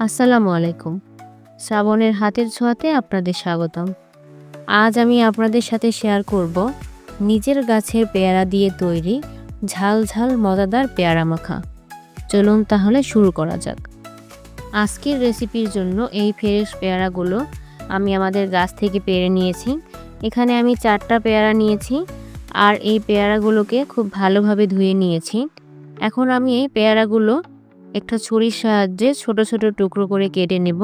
আসসালামু আলাইকুম। শ্রাবণের হাতের ছোঁয়াতে আপনাদের স্বাগতম। আজ আমি আপনাদের সাথে শেয়ার করব নিজের গাছের পেয়ারা দিয়ে তৈরি ঝাল ঝাল মজাদার পেয়ারা মাখা। চলুন তাহলে শুরু করা যাক। আজকের রেসিপির জন্য এই ফ্রেশ পেয়ারাগুলো আমি আমাদের গাছ থেকে পেরে নিয়েছি। এখানে আমি চারটা পেয়ারা নিয়েছি আর এই পেয়ারাগুলোকে খুব ভালোভাবে ধুয়ে নিয়েছি। এখন আমি এই পেয়ারাগুলো একটা ছুরির সাহায্যে ছোট ছোট টুকরো করে কেটে নেব।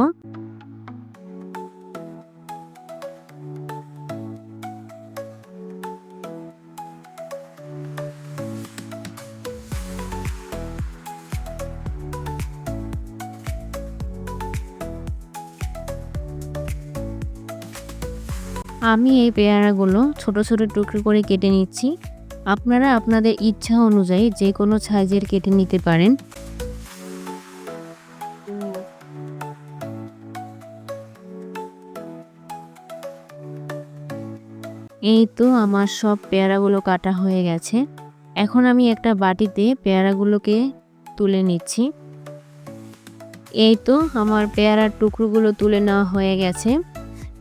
আমি এই পেয়ারাগুলো ছোট ছোট টুকরো করে কেটে নিচ্ছি। আপনারা আপনাদের ইচ্ছা অনুযায়ী যে কোনো সাইজের কেটে নিতে পারেন। এই তো আমার সব পেয়ারাগুলো কাটা হয়ে গেছে। এখন আমি একটা বাটিতে পেয়ারাগুলোকে তুলে নিচ্ছি। এই তো আমার পেয়ারার টুকরোগুলো তুলে নেওয়া হয়ে গেছে।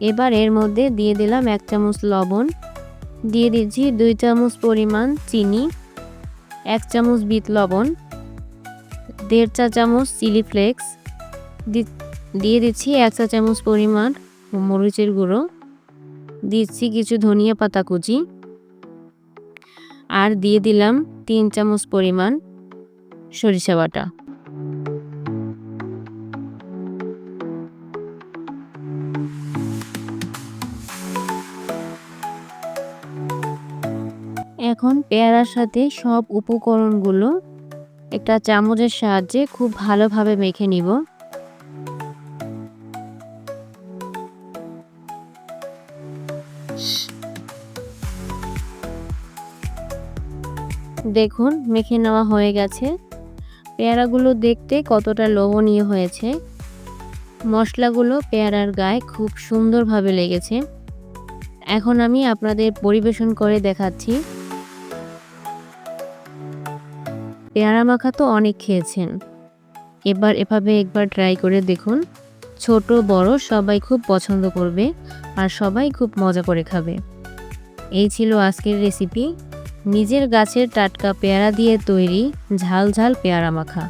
এবার এর মধ্যে দিয়ে দিলাম এক চামচ লবণ, দিয়ে দিচ্ছি দুই চামচ পরিমাণ চিনি, এক চামচ বিট লবণ, দেড় চা চামচ চিলি ফ্লেক্স দিয়ে দিচ্ছি এক চা চামচ পরিমাণ মরিচের গুঁড়ো। দিচ্ছি কিছু ধনিয়া পাতা কুচি। আর দিয়ে দিলাম তিন চামচ পরিমাণ সরিষা বাটা। এখন পেয়ারার সাথে সব উপকরণগুলো একটা চামচের সাহায্যে খুব ভালোভাবে মেখে নিব। দেখুন, মেখে নেওয়া হয়ে গেছে। পেয়ারাগুলো দেখতে কতটা লোভনীয় হয়েছে। মশলাগুলো পেয়ারার গায়ে খুব সুন্দরভাবে লেগেছে। এখন আমি আপনাদের পরিবেশন করে দেখাচ্ছি। পেয়ারা মাখা তো অনেক খেয়েছেন। এবার এভাবে একবার ট্রাই করে দেখুন। ছোট, বড় সবাই খুব পছন্দ করবে আর সবাই খুব মজা করে খাবে। এই ছিল আজকের রেসিপি নিজের গাছের টাটকা পেয়ারা দিয়ে তৈরি ঝাল ঝাল পেয়ারা মাখা।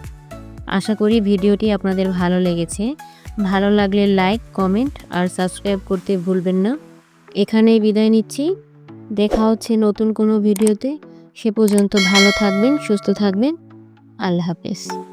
আশা করি ভিডিওটি আপনাদের ভালো লেগেছে। ভালো লাগলে লাইক কমেন্ট আর সাবস্ক্রাইব করতে ভুলবেন না। এখানেই বিদায় নিচ্ছি। দেখা হচ্ছে নতুন কোনো ভিডিওতে। সে পর্যন্ত ভালো থাকবেন, সুস্থ থাকবেন। আল্লাহ হাফেজ।